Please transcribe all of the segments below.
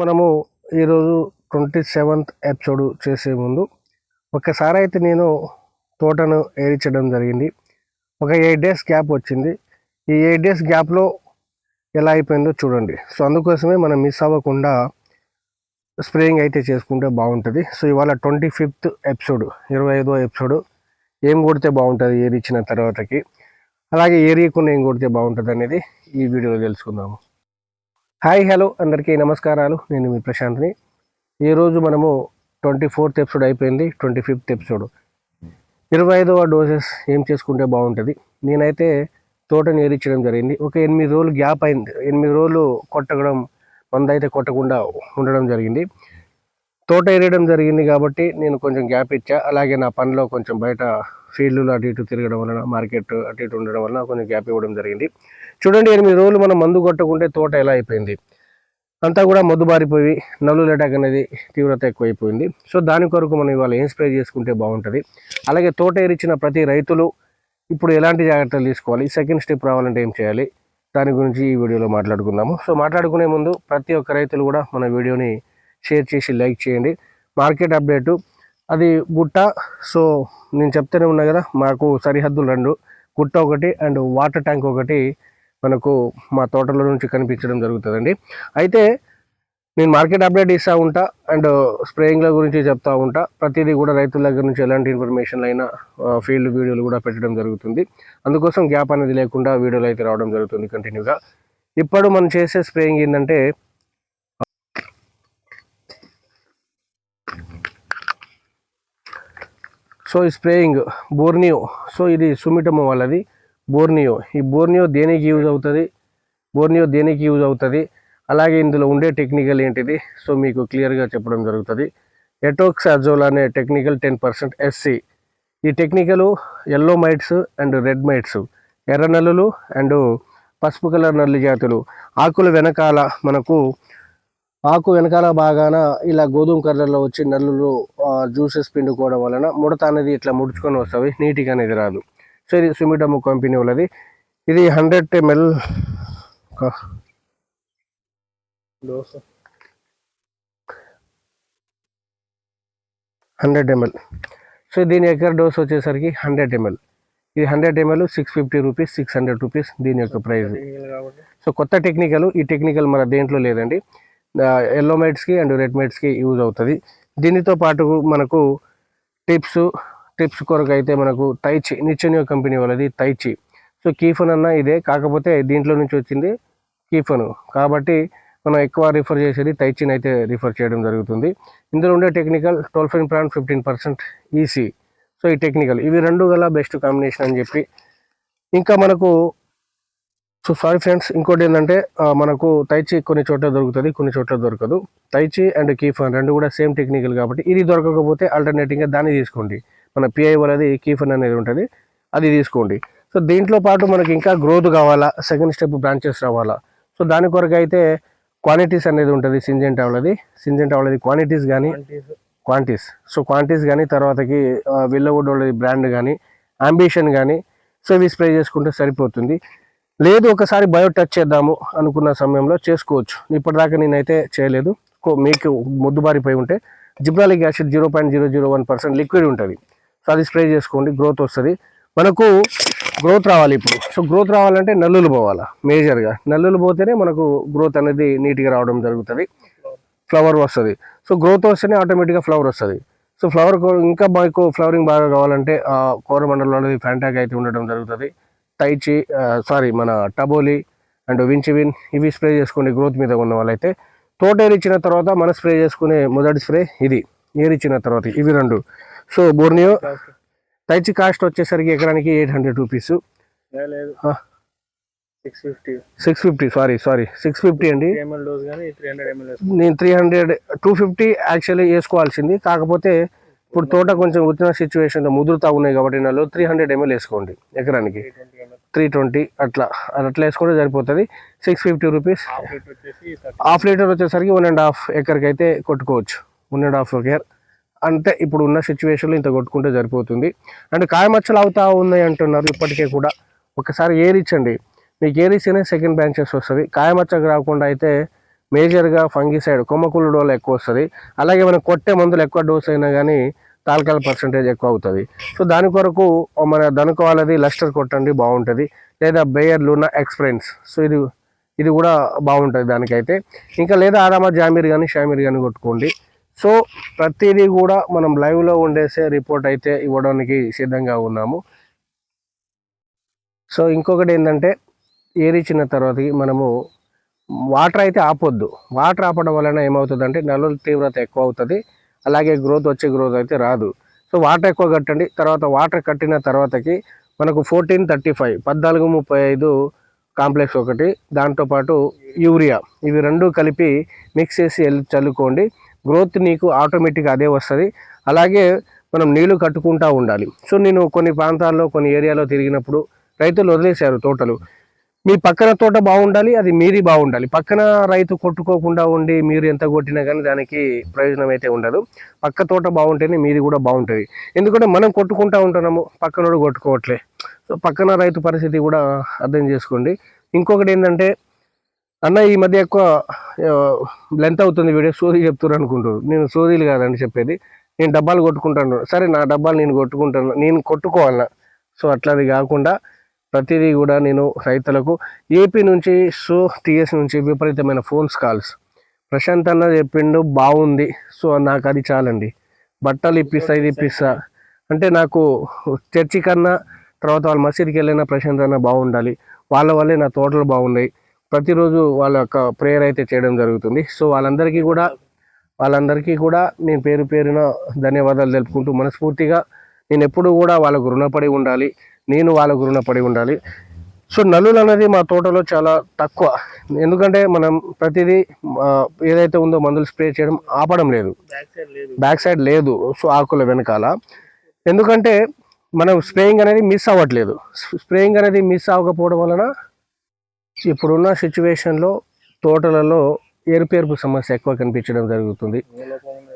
మనము ఈరోజు twenty seventh episode చేసే ముందు ఒకసారి అయితే నేను తోటను ఏరించడం జరిగింది. ఒక ఎయిట్ డేస్ గ్యాప్ వచ్చింది. ఈ ఎయిట్ డేస్ గ్యాప్లో ఎలా అయిపోయిందో చూడండి. సో అందుకోసమే మనం మిస్ అవ్వకుండా స్ప్రేయింగ్ అయితే చేసుకుంటే బాగుంటుంది. సో ఇవాళ ట్వంటీ ఫిఫ్త్ ఎపిసోడ్ ఇరవై ఐదో ఎపిసోడ్. ఏం కొడితే బాగుంటుంది ఏరిచ్చిన తర్వాతకి. అలాగే ఏరియకుండా ఏం కొడితే బాగుంటుంది అనేది ఈ వీడియోలో తెలుసుకుందాము. హాయ్ హలో అందరికీ నమస్కారాలు. నేను మీ ప్రశాంత్ని. ఈరోజు మనము ట్వంటీ ఫోర్త్ ఎపిసోడ్ అయిపోయింది ట్వంటీ ఫిఫ్త్ ఎపిసోడ్. ఇరవై ఐదవ డోసెస్ ఏం చేసుకుంటే బాగుంటుంది? నేనైతే తోటని ఏరించడం జరిగింది. ఒక ఎనిమిది రోజులు గ్యాప్ అయింది. ఎనిమిది రోజులు కొట్టడం మంద అయితే కొట్టకుండా ఉండడం జరిగింది. తోట ఏరియడం జరిగింది కాబట్టి నేను కొంచెం గ్యాప్ ఇచ్చా. అలాగే నా పనిలో కొంచెం బయట ఫీల్డ్లు అటు ఇటు తిరగడం వలన మార్కెట్ అటు ఇటు ఉండడం వలన కొంచెం గ్యాప్ ఇవ్వడం జరిగింది. చూడండి ఎనిమిది రోజులు మనం మందు కొట్టకుంటే తోట ఎలా అయిపోయింది? అంతా కూడా మొద్దు బారిపోయి నల్లుల అటాక్ అనేది తీవ్రత ఎక్కువైపోయింది. సో దాని కొరకు మనం ఇవాళ ఏం స్ప్రే చేసుకుంటే బాగుంటుంది? అలాగే తోట ఏరిచిన ప్రతి రైతులు ఇప్పుడు ఎలాంటి జాగ్రత్తలు తీసుకోవాలి? సెకండ్ స్టెప్ రావాలంటే ఏం చేయాలి? దాని గురించి ఈ వీడియోలో మాట్లాడుకుందాము. సో మాట్లాడుకునే ముందు ప్రతి ఒక్క రైతులు కూడా మన వీడియోని షేర్ చేసి లైక్ చేయండి. మార్కెట్ అప్డేటు అది గుట్ట. సో నేను చెప్తూనే ఉన్నా కదా మాకు సరిహద్దులు రెండు గుట్ట ఒకటి అండ్ వాటర్ ట్యాంక్ ఒకటి మనకు మా తోటలో నుంచి కనిపించడం జరుగుతుందండి. అయితే నేను మార్కెట్ అప్డేట్ ఇస్తూ ఉంటా అండ్ స్ప్రేయింగ్ల గురించి చెప్తా ఉంటా. ప్రతిదీ కూడా రైతుల దగ్గర నుంచి ఎలాంటి ఇన్ఫర్మేషన్ అయినా ఫీల్డ్ వీడియోలు కూడా పెట్టడం జరుగుతుంది. అందుకోసం గ్యాప్ అనేది లేకుండా వీడియోలు అయితే రావడం జరుగుతుంది కంటిన్యూగా. ఇప్పుడు మనం చేసే స్ప్రేయింగ్ ఏంటంటే సో ఈ స్ప్రేయింగ్ బోర్నియో సో ఇది సుమిటమో వాళ్ళది బోర్నియో. ఈ బోర్నియో దేనికి యూజ్ అవుతుంది? బోర్నియో దేనికి యూజ్ అవుతుంది? అలాగే ఇందులో ఉండే టెక్నికల్ ఏంటిది? సో మీకు క్లియర్గా చెప్పడం జరుగుతుంది. ఎటోక్సాజోల్ అనే టెక్నికల్ టెన్ పర్సెంట్ ఎస్సి ఈ technical yellow mites and red mites ఎర్ర నల్లులు అండ్ పసుపు కలర్ నల్లి జాతులు. ఆకుల వెనకాల మనకు ఆకు వెనకాల బాగాన ఇలా గోధుమ కలర్లో వచ్చి నల్లులు జ్యూసెస్ పిండుకోవడం వలన ముడత అనేది ఇట్లా ముడుచుకొని వస్తాయి నీట్గా అనేది రాదు. సో ఇది సుమిటము కంపెనీ వాళ్ళది. ఇది hundred ML hundred ML. So దీని ఎకర్ డోస్ వచ్చేసరికి హండ్రెడ్ ఎంఎల్. ఇది hundred ML six fifty rupees six hundred rupees దీని యొక్క ప్రైస్. సో కొత్త టెక్నికల్ ఈ టెక్నికల్ మన దేంట్లో లేదండి. ఎల్లో మైట్స్కి అండ్ రెడ్ మైట్స్కి యూజ్ అవుతుంది. దీనితో పాటు మనకు టిప్స్ టిప్స్ కొరకు అయితే మనకు తైచి నిచ్చనియో కంపెనీ వాళ్ళది తైచి సో కీఫన్ అన్న ఇదే. కాకపోతే దీంట్లో నుంచి వచ్చింది కీఫను కాబట్టి మనం ఎక్కువ రిఫర్ చేసేది తైచిన్ అయితే రిఫర్ చేయడం జరుగుతుంది. ఇందులో ఉండే technical twelve five point fifteen percent EC so ఈ టెక్నికల్ ఇవి రెండు గల బెస్ట్ కాంబినేషన్ అని చెప్పి. ఇంకా మనకు సో సారీ ఫ్రెండ్స్ ఇంకోటి ఏంటంటే మనకు తైచి కొన్ని చోట్ల దొరుకుతుంది కొన్ని చోట్ల దొరకదు. తైచి అండ్ కీఫన్ రెండు కూడా సేమ్ టెక్నికల్ కాబట్టి ఇది దొరకకపోతే ఆల్టర్నేటివ్గా దాన్ని తీసుకోండి. మన పిఐ వాళ్ళది కీఫన్ అనేది ఉంటుంది అది తీసుకోండి. సో దీంట్లో పాటు మనకి ఇంకా గ్రోత్ కావాలా సెకండ్ స్టెప్ బ్రాంచెస్ రావాలా. సో దాని కొరకు అయితే క్వాంటిటీస్ అనేది ఉంటుంది సింజెంట్ అవలది సింజెంట్ అవలది క్వాంటిటీస్ కానీ క్వాంటిటీస్ సో క్వాంటిటీస్ కానీ తర్వాతకి విల్లవుడ్ వాళ్ళది బ్రాండ్ కానీ అంబిషన్ కానీ సో ఇవి స్ప్రే చేసుకుంటే సరిపోతుంది. లేదు ఒకసారి బయో టచ్ చేద్దాము అనుకున్న సమయంలో చేసుకోవచ్చు. ఇప్పటిదాకా నేనైతే చేయలేదు. కో- మీకు ముద్దుబారిపోయి ఉంటే gibberellic acid zero point zero zero one percent liquid ఉంటుంది. సో అది స్ప్రే చేసుకోండి గ్రోత్ వస్తుంది. మనకు గ్రోత్ రావాలి ఇప్పుడు. సో గ్రోత్ రావాలంటే నల్లులు పోవాలా మేజర్గా. నల్లులు పోతేనే మనకు గ్రోత్ అనేది నీట్గా రావడం జరుగుతుంది. ఫ్లవర్ వస్తుంది. సో గ్రోత్ వస్తేనే ఆటోమేటిక్గా ఫ్లవర్ వస్తుంది. సో ఫ్లవర్ ఇంకా మాకు ఫ్లవరింగ్ బాగా కావాలంటే ఆ అనేది ఫ్యాంటాక్ అయితే ఉండడం జరుగుతుంది. టైచి సారీ మన టబోలి అండ్ వించివిన్ ఇవి స్ప్రే చేసుకోండి గ్రోత్ మీద ఉన్న వాళ్ళైతే తోట ఏరిచ్చిన తర్వాత మనం స్ప్రే చేసుకునే మొదటి స్ప్రే ఇది ఏరిచ్చిన తర్వాత ఇవి రెండు. సో బోర్నియో టైచి కాస్ట్ వచ్చేసరికి ఎకరానికి eight hundred rupees. Six fifty six fifty sorry sorry six fifty అండి. నేను three hundred two fifty actually వేసుకోవాల్సింది. కాకపోతే ఇప్పుడు తోట కొంచెం వచ్చిన సిచ్యువేషన్లో ముదురుతా ఉన్నాయి కాబట్టి నాలో త్రీ హండ్రెడ్ ఎంఎల్ వేసుకోండి ఎకరానికి. త్రీ ట్వంటీ అట్లా అది అట్లా వేసుకుంటే సరిపోతుంది. Six fifty rupees half litre వచ్చేసి థర్టీ హాఫ్ లీటర్ వచ్చేసరికి వన్ అండ్ హాఫ్ ఎకర్కి అయితే కొట్టుకోవచ్చు. One and half acre. అంటే ఇప్పుడు ఉన్న సిచ్యువేషన్లో ఇంత కొట్టుకుంటే సరిపోతుంది. అండ్ కాయమచ్చలు అవుతా ఉన్నాయి అంటున్నారు ఇప్పటికే కూడా. ఒకసారి ఏరిచ్చండి. మీకు ఏరిస్తేనే సెకండ్ బ్రాంచెస్ వస్తుంది. కాయమచ్చకు రాకుండా అయితే మేజర్గా ఫంగిసైడ్ కొమ్మకుళ్ళు డోలు ఎక్కువ వస్తుంది. అలాగే మనం కొట్టే మందులు ఎక్కువ డోస్ అయినా కానీ తాల్కాల పర్సంటేజ్ ఎక్కువ అవుతుంది. సో దాని కొరకు మన దనుక వాళ్ళది లస్టర్ కొట్టండి బాగుంటుంది. లేదా బేయర్ లూనా ఎక్స్ప్రెన్స్ సో ఇది ఇది కూడా బాగుంటుంది దానికైతే. ఇంకా లేదా ఆరామా జామీర్ కానీ షామీర్ కానీ కొట్టుకోండి. సో ప్రతిదీ కూడా మనం లైవ్లో ఉండేసే రిపోర్ట్ అయితే ఇవ్వడానికి సిద్ధంగా ఉన్నాము. సో ఇంకొకటి ఏంటంటే ఏరిచిన తర్వాత మనము వాటర్ అయితే ఆపొద్దు. వాటర్ ఆపడం వలన ఏమవుతుందంటే నలుల తీవ్రత ఎక్కువ అవుతుంది. అలాగే గ్రోత్ వచ్చే గ్రోత్ అయితే రాదు. సో వాటర్ ఎక్కువ కట్టండి. తర్వాత వాటర్ కట్టిన తర్వాతకి మనకు ఫోర్టీన్ థర్టీ ఫైవ్ పద్నాలుగు ముప్పై ఐదు కాంప్లెక్స్ ఒకటి దాంతోపాటు యూరియా ఇవి రెండు కలిపి మిక్స్ చేసి చల్లుకోండి. గ్రోత్ నీకు ఆటోమేటిక్గా అదే వస్తుంది. అలాగే మనం నీళ్ళు కట్టుకుంటూ ఉండాలి. సో నేను కొన్ని ప్రాంతాల్లో కొన్ని ఏరియాలో తిరిగినప్పుడు రైతులు వదిలేశారు తోటలు. మీ పక్కన తోట బాగుండాలి అది మీది బాగుండాలి. పక్కన రైతు కొట్టుకోకుండా ఉండి మీరు ఎంత కొట్టినా కానీ దానికి ప్రయోజనం అయితే ఉండదు. పక్క తోట బాగుంటేనే మీది కూడా బాగుంటుంది. ఎందుకంటే మనం కొట్టుకుంటా ఉంటున్నాము పక్కనోడు కొట్టుకోవట్లే. సో పక్కన రైతు పరిస్థితి కూడా అర్థం చేసుకోండి. ఇంకొకటి ఏంటంటే అన్న ఈ మధ్య ఎక్కువ లెంత్ అవుతుంది వీడియో సోదీ చెప్తారు అనుకుంటారు. నేను సోదీలు కాదండి చెప్పేది. నేను డబ్బాలు కొట్టుకుంటాను. సరే నా డబ్బాలు నేను కొట్టుకుంటాను. నేను కొట్టుకోవాలన్నా. సో అట్లాది కాకుండా ప్రతిదీ కూడా నేను రైతులకు ఏపీ నుంచి సో టీఎస్ నుంచి విపరీతమైన ఫోన్స్ కాల్స్. ప్రశాంత్ అన్న చెప్పిండు బాగుంది సో నాకు అది చాలండి. బట్టలు ఇప్పిస్తా ఇది ఇప్పిస్తా. అంటే నాకు చర్చి కన్నా తర్వాత వాళ్ళ మసీద్కి వెళ్ళిన ప్రశాంత్ అన్న బాగుండాలి వాళ్ళ వల్లే నా తోటలు బాగున్నాయి ప్రతిరోజు వాళ్ళ యొక్క ప్రేయర్ అయితే చేయడం జరుగుతుంది. సో వాళ్ళందరికీ కూడా వాళ్ళందరికీ కూడా నేను పేరు పేరున ధన్యవాదాలు తెలుపుకుంటూ మనస్ఫూర్తిగా నేను ఎప్పుడు కూడా వాళ్ళకు రుణపడి ఉండాలి. నేను వాళ్ళకు రుణపడి ఉండాలి. సో నల్లులు అనేది మా తోటలో చాలా తక్కువ. ఎందుకంటే మనం ప్రతిదీ ఏదైతే ఉందో మందులు స్ప్రే చేయడం ఆపడం లేదు. బ్యాక్ సైడ్ లేదు. బ్యాక్ సైడ్ లేదు. సో ఆకుల వెనకాల. ఎందుకంటే మనం స్ప్రేయింగ్ అనేది మిస్ అవ్వట్లేదు. స్ప్రేయింగ్ అనేది మిస్ అవ్వకపోవడం వలన ఇప్పుడున్న సిచ్యువేషన్లో తోటలలో ఎరుపెరుపు సమస్య ఎక్కువ కనిపించడం జరుగుతుంది.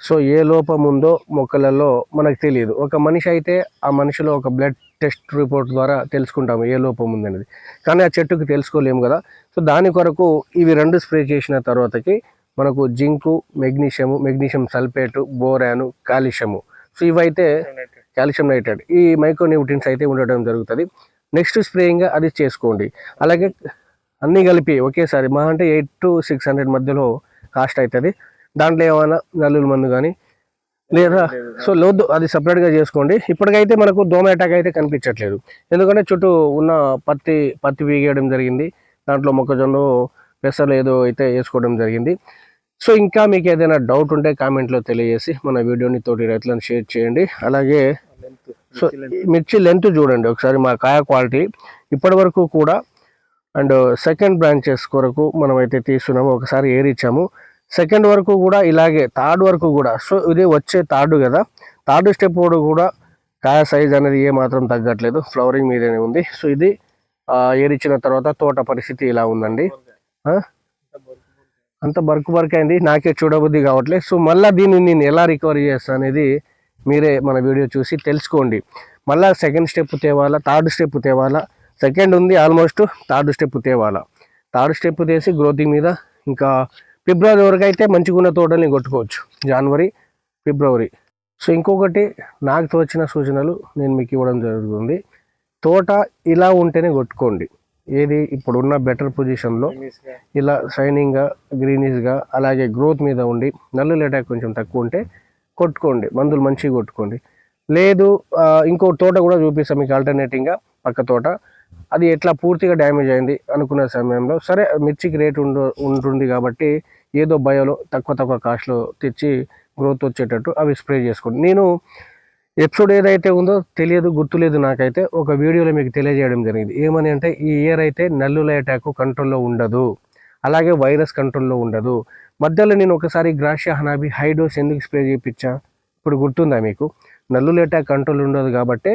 సో ఏ లోపం ఉందో మొక్కలలో మనకు తెలియదు. ఒక మనిషి అయితే ఆ మనిషిలో ఒక బ్లడ్ టెస్ట్ రిపోర్ట్ ద్వారా తెలుసుకుంటాము ఏ లోపం ఉందనేది. కానీ ఆ చెట్టుకి తెలుసుకోలేము కదా. సో దాని కొరకు ఇవి రెండు స్ప్రే చేసిన తర్వాతకి మనకు zinc magnesium magnesium sulphate boron calcium. So ఇవైతే కాల్షియం నైట్రేట్. ఈ మైక్రోన్యూట్రిన్స్ అయితే ఉండడం జరుగుతుంది. నెక్స్ట్ స్ప్రేయింగ్ అది చేసుకోండి. అలాగే అన్నీ కలిపి ఒకేసారి మా అంటే ఎయిట్ టు సిక్స్ హండ్రెడ్ మధ్యలో కాస్ట్ అవుతుంది. దాంట్లో ఏమైనా నల్లుల మందు కానీ లేదా సో లోద్దు అది సపరేట్గా చేసుకోండి. ఇప్పటికైతే మనకు దోమ అటాక్ అయితే కనిపించట్లేదు. ఎందుకంటే చుట్టూ ఉన్న పత్తి పత్తి వీగేయడం జరిగింది. దాంట్లో మొక్కజొన్న పెసలు ఏదో అయితే వేసుకోవడం జరిగింది. సో ఇంకా మీకు ఏదైనా డౌట్ ఉంటే కామెంట్లో తెలియజేసి మన వీడియోని తోటి రైతులను షేర్ చేయండి. అలాగే సో మిర్చి లెంత్ చూడండి ఒకసారి మా కాయ క్వాలిటీ ఇప్పటి వరకు కూడా అండ్ సెకండ్ బ్రాంచెస్ కొరకు మనం అయితే తీస్తున్నాము. ఒకసారి ఏర్ ఇచ్చాము సెకండ్ వరకు కూడా ఇలాగే థర్డ్ వరకు కూడా. సో ఇది వచ్చే థర్డ్ కదా. థర్డ్ స్టెప్ కూడా కాయ సైజ్ అనేది ఏ మాత్రం తగ్గట్లేదు. ఫ్లవరింగ్ మీదనే ఉంది. సో ఇది ఏరిచ్చిన తర్వాత తోట పరిస్థితి ఇలా ఉందండి. అంత బర్క్ బర్క్ అయింది నాకే చూడబుద్ధి కావట్లేదు. సో మళ్ళీ దీన్ని నేను ఎలా రికవరీ చేస్తాను అనేది మీరే మన వీడియో చూసి తెలుసుకోండి. మళ్ళీ సెకండ్ స్టెప్ తేవాలా థర్డ్ స్టెప్ తేవాలా? సెకండ్ ఉంది ఆల్మోస్ట్ థర్డ్ స్టెప్ తేవాలా? థర్డ్ స్టెప్ తీసి గ్రోతింగ్ మీద ఇంకా ఫిబ్రవరి వరకు అయితే మంచిగా ఉన్న తోటని కొట్టుకోవచ్చు. జనవరి ఫిబ్రవరి. సో ఇంకొకటి నాకు తోచిన సూచనలు నేను మీకు ఇవ్వడం జరుగుతుంది. తోట ఇలా ఉంటేనే కొట్టుకోండి. ఏది ఇప్పుడున్న బెటర్ పొజిషన్లో ఇలా షైనింగ్గా గ్రీనిష్గా అలాగే గ్రోత్ మీద ఉండి నల్లు అటాక్ కొంచెం తక్కువ ఉంటే కొట్టుకోండి. మందులు మంచిగా కొట్టుకోండి. లేదు ఇంకో తోట కూడా చూపిస్తాం మీకు ఆల్టర్నేటింగ్గా పక్క తోట. అది ఎట్లా పూర్తిగా డ్యామేజ్ అయింది అనుకున్న సమయంలో సరే మిర్చికి రేట్ ఉండు ఉంటుంది కాబట్టి ఏదో బయోలో తక్కువ తక్కువ కాస్ట్లో తెచ్చి గ్రోత్ వచ్చేటట్టు అవి స్ప్రే చేసుకోండి. నేను ఎపిసోడ్ ఏదైతే ఉందో తెలియదు గుర్తులేదు నాకైతే ఒక వీడియోలో మీకు తెలియజేయడం జరిగింది. ఏమని అంటే ఈ ఇయర్ అయితే నల్లుల అటాక్ కంట్రోల్లో ఉండదు అలాగే వైరస్ కంట్రోల్లో ఉండదు. మధ్యలో నేను ఒకసారి గ్రాషియా హనాబి హైడోస్ ఎందుకు స్ప్రే చేయించా? ఇప్పుడు గుర్తుందా మీకు? నల్లుల అటాక్ కంట్రోల్ ఉండదు కాబట్టి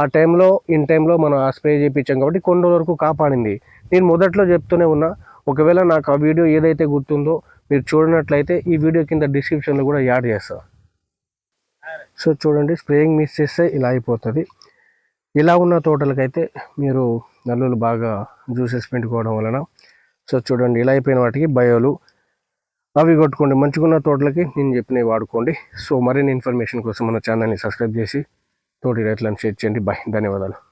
ఆ టైంలో ఇన్ టైంలో మనం ఆ స్ప్రే చేయించాం కాబట్టి కొన్ని రోజుల వరకు కాపాడింది. నేను మొదట్లో చెప్తూనే ఉన్నా ఒకవేళ నాకు ఆ వీడియో ఏదైతే గుర్తుందో మీరు చూడనట్లయితే ఈ వీడియో కింద డిస్క్రిప్షన్లో కూడా యాడ్ చేస్తా. సో చూడండి స్ప్రేయింగ్ మిస్ చేస్తే ఇలా అయిపోతుంది. ఇలా ఉన్న తోటలకైతే మీరు నల్లులు బాగా జ్యూసెస్ పెట్టుకోవడం వలన సో చూడండి ఇలా అయిపోయిన వాటికి బయోలు అవి కొట్టుకోండి. మంచుకున్న తోటలకి నేను చెప్పినవి వాడుకోండి. సో మరిన్ని ఇన్ఫర్మేషన్ కోసం మన ఛానల్ని సబ్స్క్రైబ్ చేసి తోటి రైతులను షేర్ చేయండి. బాయ్ ధన్యవాదాలు.